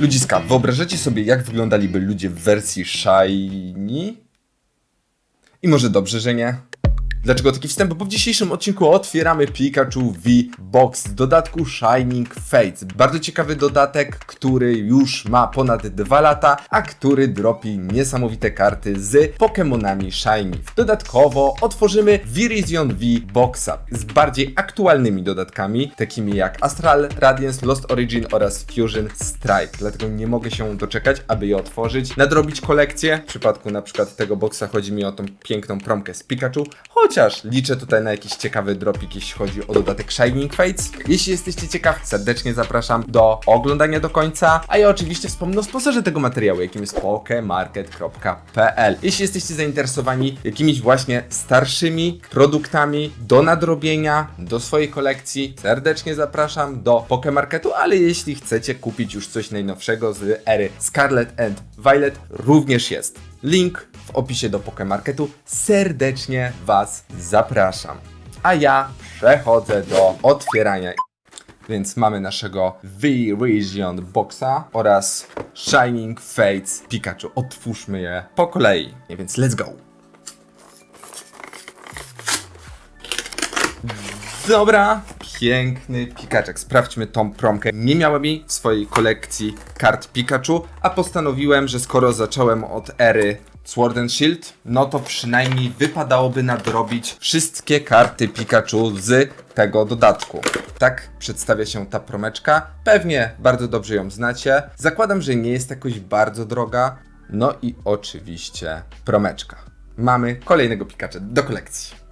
Ludziska, wyobrażacie sobie, jak wyglądaliby ludzie w wersji Shiny? I może dobrze, że nie? Dlaczego taki wstęp? Bo w dzisiejszym odcinku otwieramy Pikachu V-Box z dodatku Shining Fates. Bardzo ciekawy dodatek, który już ma ponad 2 lata, a który dropi niesamowite karty z Pokémonami Shiny. Dodatkowo otworzymy Virizion V-Boxa z bardziej aktualnymi dodatkami, takimi jak Astral, Radiance, Lost Origin oraz Fusion Strike. Dlatego nie mogę się doczekać, aby je otworzyć, nadrobić kolekcję. W przypadku na przykład tego boxa chodzi mi o tą piękną promkę z Pikachu, chociaż liczę tutaj na jakiś ciekawy dropik, jeśli chodzi o dodatek Shining Fates. Jeśli jesteście ciekaw, serdecznie zapraszam do oglądania do końca, a ja oczywiście wspomnę o sponsorze tego materiału, jakim jest pokemarket.pl. Jeśli jesteście zainteresowani jakimiś właśnie starszymi produktami do nadrobienia, do swojej kolekcji, serdecznie zapraszam do Pokemarketu, ale jeśli chcecie kupić już coś najnowszego z ery Scarlet and Violet, również jest. Link w opisie do Pokemarketu. Serdecznie Was zapraszam. A ja przechodzę do otwierania. Więc mamy naszego V-Region Boxa oraz Shining Fates Pikachu. Otwórzmy je po kolei. Więc let's go. Dobra, piękny Pikaczek. Sprawdźmy tą promkę. Nie miałem jej w swojej kolekcji kart Pikachu, a postanowiłem, że skoro zacząłem od ery Sword and Shield, no to przynajmniej wypadałoby nadrobić wszystkie karty Pikachu z tego dodatku. Tak przedstawia się ta promeczka. Pewnie bardzo dobrze ją znacie. Zakładam, że nie jest jakoś bardzo droga. No i oczywiście promeczka. Mamy kolejnego Pikachu do kolekcji.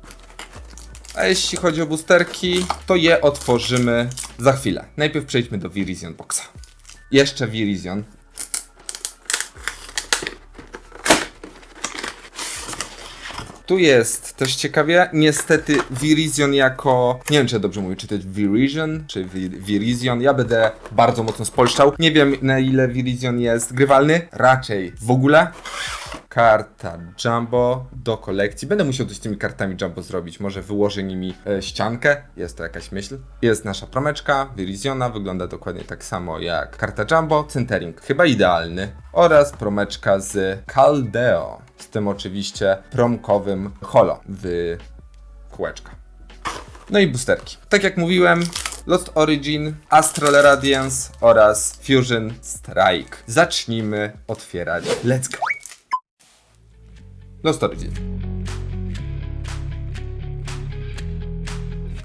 A jeśli chodzi o boosterki, to je otworzymy za chwilę. Najpierw przejdźmy do Virizion Boxa. Jeszcze Virizion. Tu jest też ciekawie, niestety Virizion jako, nie wiem czy ja dobrze mówię, czy to jest Virizion, czy Vi- Virizion, ja będę bardzo mocno spolszczał. Nie wiem na ile Virizion jest grywalny, raczej w ogóle. Karta Jumbo do kolekcji. Będę musiał coś z tymi kartami Jumbo zrobić. Może wyłożę nimi e, ściankę. Jest to jakaś myśl. Jest nasza promeczka, Viriziona. Wygląda dokładnie tak samo jak karta Jumbo. Centering chyba idealny. Oraz promeczka z Caldeo. Z tym oczywiście promkowym holo w kółeczka. No i boosterki. Tak jak mówiłem, Lost Origin, Astral Radiance oraz Fusion Strike. Zacznijmy otwierać. Let's go! Origin.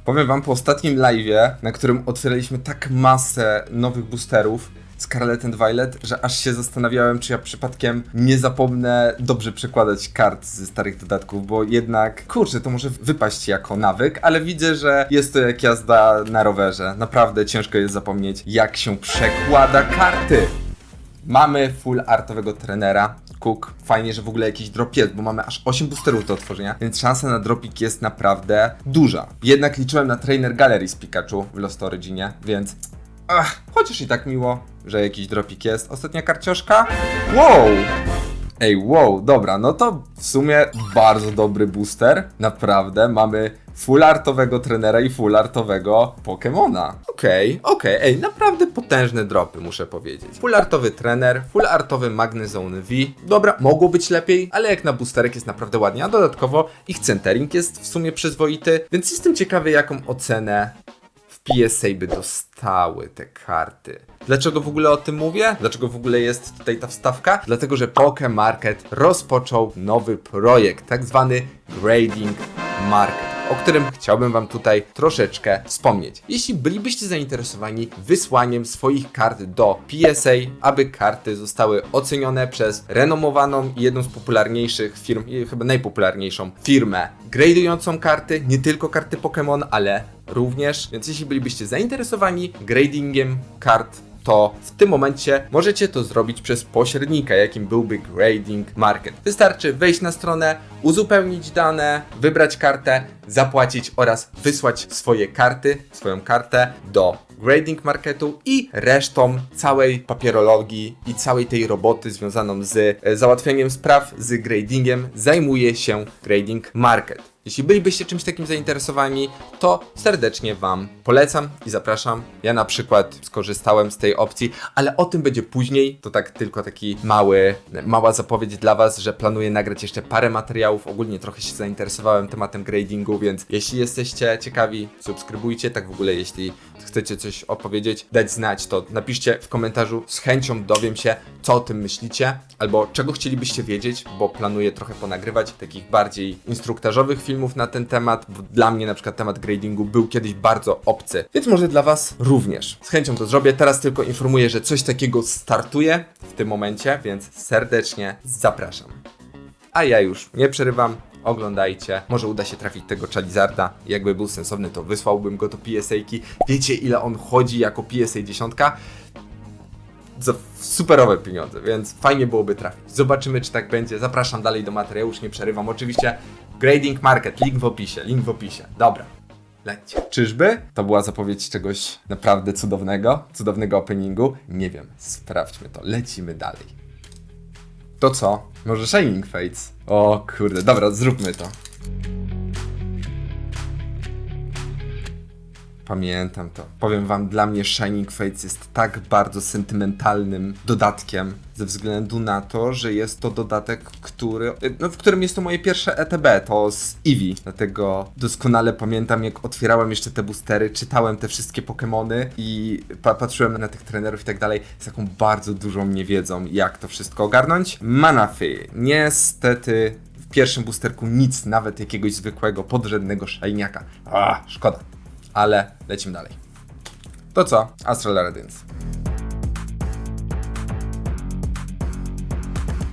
Powiem wam po ostatnim live'ie, na którym otwieraliśmy tak masę nowych boosterów Scarlet and Violet, że aż się zastanawiałem, czy ja przypadkiem nie zapomnę dobrze przekładać kart ze starych dodatków, bo jednak, kurczę, to może wypaść jako nawyk, ale widzę, że jest to jak jazda na rowerze. Naprawdę ciężko jest zapomnieć, jak się przekłada karty. Mamy full artowego trenera. Cook. Fajnie, że w ogóle jakiś drop jest, bo mamy aż 8 boosterów do otworzenia, więc szansa na dropik jest naprawdę duża. Jednak liczyłem na Trainer Gallery z Pikachu w Lost Originie, więc... Ach, chociaż i tak miło, że jakiś dropik jest. Ostatnia karcioszka? Wow! Ej, wow, dobra, no to w sumie bardzo dobry booster. Naprawdę, mamy full artowego trenera i full artowego Pokemona. Okej, okej, ej, naprawdę potężne dropy, muszę powiedzieć. Full artowy trener, full artowy Magnezone V. Dobra, mogło być lepiej, ale jak na boosterek jest naprawdę ładnie, a dodatkowo ich centering jest w sumie przyzwoity, więc jestem ciekawy, jaką ocenę PSA by dostały te karty. Dlaczego w ogóle o tym mówię? Dlaczego w ogóle jest tutaj ta wstawka? Dlatego, że Poke Market rozpoczął nowy projekt, tak zwany Grading Market o którym chciałbym Wam tutaj troszeczkę wspomnieć. Jeśli bylibyście zainteresowani wysłaniem swoich kart do PSA, aby karty zostały ocenione przez renomowaną i jedną z popularniejszych firm, chyba najpopularniejszą firmę gradującą karty, nie tylko karty Pokémon, ale również. Więc jeśli bylibyście zainteresowani gradingiem kart to w tym momencie możecie to zrobić przez pośrednika, jakim byłby Grading Market. Wystarczy wejść na stronę, uzupełnić dane, wybrać kartę, zapłacić oraz wysłać swoje karty, swoją kartę do grading marketu i resztą całej papierologii i całej tej roboty związaną z e, załatwianiem spraw z gradingiem zajmuje się grading market. Jeśli bylibyście czymś takim zainteresowani, to serdecznie Wam polecam i zapraszam. Ja na przykład skorzystałem z tej opcji, ale o tym będzie później. To tak tylko taki mały, mała zapowiedź dla Was, że planuję nagrać jeszcze parę materiałów. Ogólnie trochę się zainteresowałem tematem gradingu, więc jeśli jesteście ciekawi, subskrybujcie. Tak w ogóle, jeśli chcecie coś opowiedzieć, dać znać, to napiszcie w komentarzu. Z chęcią dowiem się, co o tym myślicie, albo czego chcielibyście wiedzieć, bo planuję trochę ponagrywać takich bardziej instruktażowych filmów na ten temat, bo dla mnie na przykład temat gradingu był kiedyś bardzo obcy, więc może dla Was również. Z chęcią to zrobię. Teraz tylko informuję, że coś takiego startuje w tym momencie, więc serdecznie zapraszam. A ja już nie przerywam. Oglądajcie, może uda się trafić tego Charizarda. Jakby był sensowny, to wysłałbym go do PSA-ki. Wiecie, ile on chodzi jako PSA 10? za superowe pieniądze, więc fajnie byłoby trafić. Zobaczymy, czy tak będzie. Zapraszam dalej do materiału, już nie przerywam. Oczywiście Grading Market, link w opisie, link w opisie. Dobra, lećcie. Czyżby? To była zapowiedź czegoś naprawdę cudownego, cudownego openingu? Nie wiem, sprawdźmy to. Lecimy dalej. To co? Może Shining Fates? O kurde, dobra, zróbmy to. Pamiętam to. Powiem wam, dla mnie Shining Fates jest tak bardzo sentymentalnym dodatkiem, ze względu na to, że jest to dodatek, który, no, w którym jest to moje pierwsze ETB, to z Eevee. Dlatego doskonale pamiętam, jak otwierałem jeszcze te boostery, czytałem te wszystkie Pokémony i pa patrzyłem na tych trenerów i tak dalej, z taką bardzo dużą niewiedzą, jak to wszystko ogarnąć. Manaphy. Niestety w pierwszym boosterku nic, nawet jakiegoś zwykłego, podrzędnego szajniaka. A, szkoda ale lecimy dalej. To co? Astral Radiance.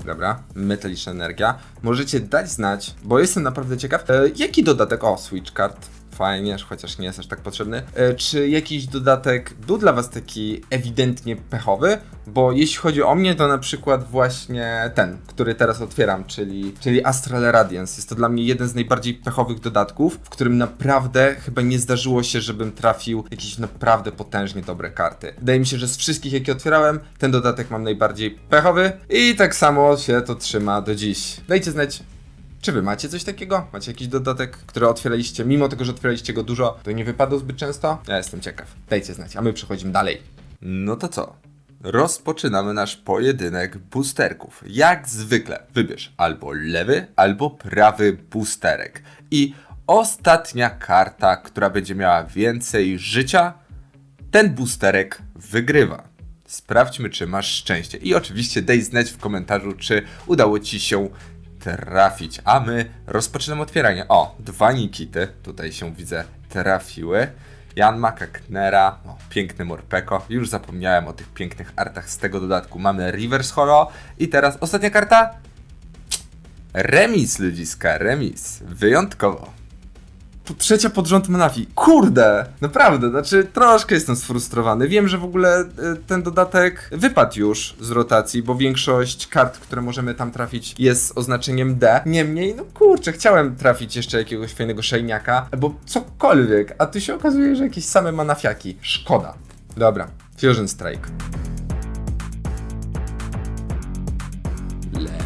Dobra, metaliczna energia. Możecie dać znać, bo jestem naprawdę ciekaw, e, jaki dodatek. O, Switch Card. Fajnie, chociaż nie jest aż tak potrzebny. E, czy jakiś dodatek był dla Was taki ewidentnie pechowy? Bo jeśli chodzi o mnie, to na przykład właśnie ten, który teraz otwieram, czyli, czyli Astral Radiance. Jest to dla mnie jeden z najbardziej pechowych dodatków, w którym naprawdę chyba nie zdarzyło się, żebym trafił jakieś naprawdę potężnie dobre karty. Wydaje mi się, że z wszystkich, jakie otwierałem, ten dodatek mam najbardziej pechowy i tak samo się to trzyma do dziś. Dajcie znać, czy wy macie coś takiego? Macie jakiś dodatek, który otwieraliście, mimo tego, że otwieraliście go dużo, to nie wypadł zbyt często? Ja jestem ciekaw. Dajcie znać, a my przechodzimy dalej. No to co? Rozpoczynamy nasz pojedynek boosterków. Jak zwykle wybierz albo lewy, albo prawy boosterek. I ostatnia karta, która będzie miała więcej życia, ten boosterek wygrywa. Sprawdźmy, czy masz szczęście. I oczywiście daj znać w komentarzu, czy udało ci się trafić. A my rozpoczynamy otwieranie. O, dwa Nikity tutaj się widzę trafiły. Jan Makaknera, o, piękny Morpeko. Już zapomniałem o tych pięknych artach z tego dodatku. Mamy Reverse Holo i teraz ostatnia karta. Remis, ludziska, remis. Wyjątkowo. Trzecia pod rząd Manafi. Kurde! Naprawdę, znaczy troszkę jestem sfrustrowany. Wiem, że w ogóle y, ten dodatek wypadł już z rotacji, bo większość kart, które możemy tam trafić jest oznaczeniem D. Niemniej, no kurczę, chciałem trafić jeszcze jakiegoś fajnego szejniaka, albo cokolwiek, a tu się okazuje, że jakieś same Manafiaki. Szkoda. Dobra, Fusion Strike.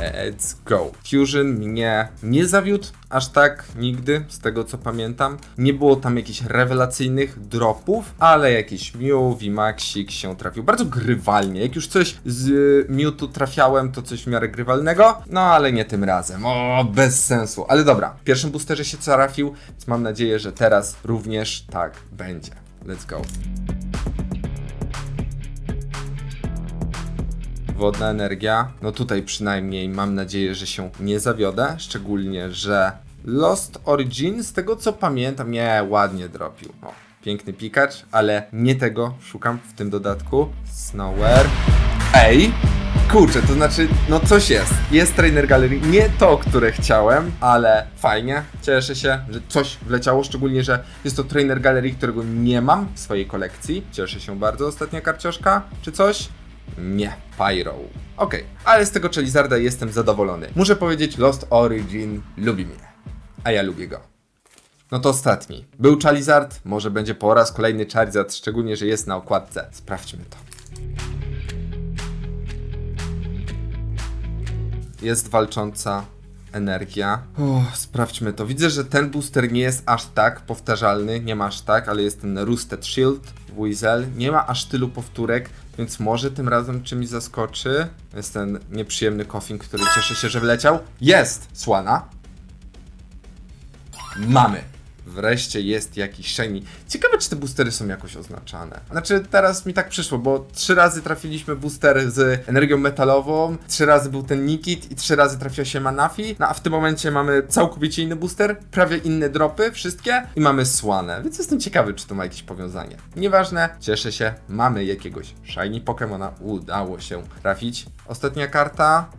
Let's go. Fusion mnie nie zawiódł aż tak nigdy, z tego co pamiętam. Nie było tam jakichś rewelacyjnych dropów, ale jakiś Mew, Vimaxik się trafił. Bardzo grywalnie. Jak już coś z y, Mewtu trafiałem, to coś w miarę grywalnego, no ale nie tym razem. O, bez sensu. Ale dobra, w pierwszym boosterze się trafił, więc mam nadzieję, że teraz również tak będzie. Let's go. Wodna energia. No tutaj przynajmniej mam nadzieję, że się nie zawiodę, szczególnie, że Lost Origin, z tego co pamiętam, nie, ładnie dropił. O, piękny pikacz, ale nie tego szukam w tym dodatku. Snowhere. Ej! Kurczę, to znaczy, no coś jest. Jest trainer gallery, nie to, które chciałem, ale fajnie. Cieszę się, że coś wleciało, szczególnie, że jest to trainer gallery, którego nie mam w swojej kolekcji. Cieszę się bardzo. Ostatnia karcioszka, czy coś? Nie, Pyro. Okej, ale z tego Charizarda jestem zadowolony. Muszę powiedzieć, Lost Origin lubi mnie. A ja lubię go. No to ostatni. Był Charizard, może będzie po raz kolejny Charizard, szczególnie, że jest na okładce. Sprawdźmy to. Jest walcząca energia. Sprawdźmy to. Widzę, że ten booster nie jest aż tak powtarzalny, nie ma aż tak, ale jest ten Roosted Shield, Weasel. Nie ma aż tylu powtórek, więc może tym razem czymś zaskoczy. Jest ten nieprzyjemny coffin, który cieszę się, że wleciał. Jest! Słana. Mamy. Wreszcie jest jakiś shiny. Ciekawe, czy te boostery są jakoś oznaczane. Znaczy, teraz mi tak przyszło, bo trzy razy trafiliśmy booster z energią metalową, trzy razy był ten Nikit i trzy razy trafiła się Manafi. No a w tym momencie mamy całkowicie inny booster, prawie inne dropy, wszystkie i mamy Słanę, więc jestem ciekawy, czy to ma jakieś powiązanie. Nieważne, cieszę się, mamy jakiegoś shiny Pokemona, udało się trafić. Ostatnia karta.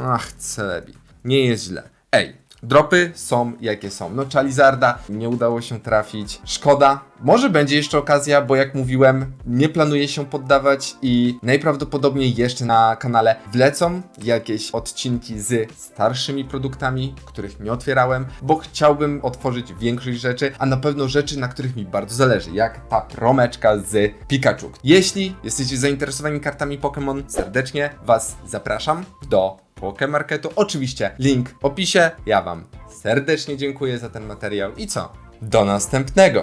Ach, Celebi. Nie jest źle. Ej, dropy są jakie są. No, Charizarda nie udało się trafić. Szkoda. Może będzie jeszcze okazja, bo jak mówiłem, nie planuję się poddawać i najprawdopodobniej jeszcze na kanale wlecą jakieś odcinki z starszymi produktami, których nie otwierałem, bo chciałbym otworzyć większość rzeczy, a na pewno rzeczy, na których mi bardzo zależy, jak ta promeczka z Pikachu. Jeśli jesteście zainteresowani kartami Pokémon, serdecznie Was zapraszam do Pokemarketu. Oczywiście link w opisie. Ja Wam serdecznie dziękuję za ten materiał i co? Do następnego!